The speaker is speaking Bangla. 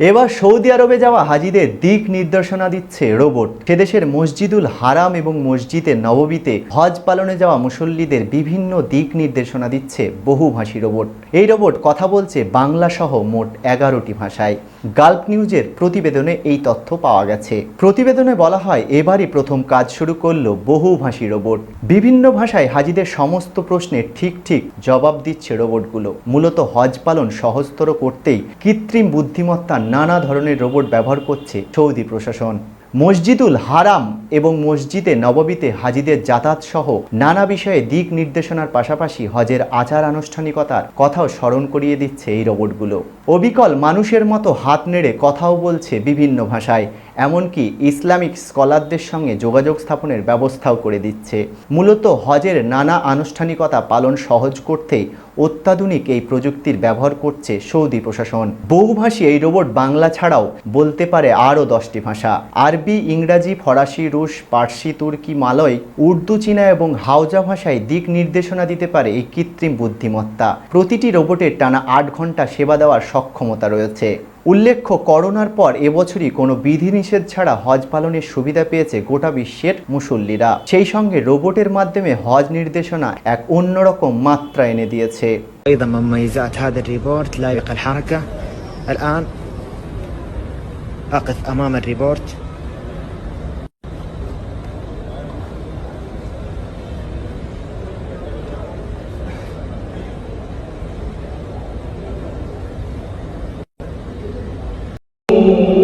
এবার সৌদি আরবে যাওয়া হাজিদের দিক নির্দেশনা দিচ্ছে রোবট। সেদেশের মসজিদুল হারাম এবং মসজিদে নববীতে হজ পালনে যাওয়া মুসল্লিদের বিভিন্ন দিক নির্দেশনা দিচ্ছে বহুভাষী রোবট। এই রোবট কথা বলছে বাংলা সহ মোট এগারোটি ভাষায়। গাল্প নিউজের প্রতিবেদনে এই তথ্য পাওয়া গেছে। প্রতিবেদনে বলা হয়, এবারই প্রথম কাজ শুরু করল বহুভাষী রোবট। বিভিন্ন ভাষায় হাজিদের সমস্ত প্রশ্নের ঠিক ঠিক জবাব দিচ্ছে রোবটগুলো। মূলত হজ পালন সহজতর করতেই কৃত্রিম বুদ্ধিমত্তা নানা ধরনের রোবট ব্যবহার করছে সৌদি প্রশাসন। মসজিদুল হারাম এবং মসজিদে নববীতে হাজিদের যাতায়াত সহ নানা বিষয়ে দিক নির্দেশনার পাশাপাশি হজের আচার আনুষ্ঠানিকতার কথাও স্মরণ করিয়ে দিচ্ছে এই রোবটগুলো। অবিকল মানুষের মতো হাত নেড়ে কথাও বলছে বিভিন্ন ভাষায়, এমনকি ইসলামিক স্কলারদের সঙ্গে যোগাযোগ স্থাপনের ব্যবস্থাও করে দিচ্ছে। মূলত হজের নানা আনুষ্ঠানিকতা পালন সহজ করতেই অত্যাধুনিক এই প্রযুক্তির ব্যবহার করছে সৌদি প্রশাসন। বহুভাষী এই রোবট বাংলা ছাড়াও বলতে পারে আরও দশটি ভাষা। আরবি ইংরাজি ফরাসি রুশ পার্সি তুর্কি মালয় উর্দু চীনা এবং হাওজা ভাষায় দিক নির্দেশনা দিতে পারে এই কৃত্রিম বুদ্ধিমত্তা প্রতিটি রোবটের টানা আট ঘন্টা সেবা দেওয়ার সক্ষমতা রয়েছে উল্লেখ্য করোনার পর এবছরই কোনো বিধিনিষেধ ছাড়া হজ পালনের সুবিধা পেয়েছে গোটা বিশ্বের মুসল্লিরা সেই সঙ্গে রোবটের মাধ্যমে হজ নির্দেশনা এক অন্যরকম মাত্রা এনে দিয়েছে ايضا من مميزات هذا الريبورت لائق الحركه الان اقف امام الريبورت um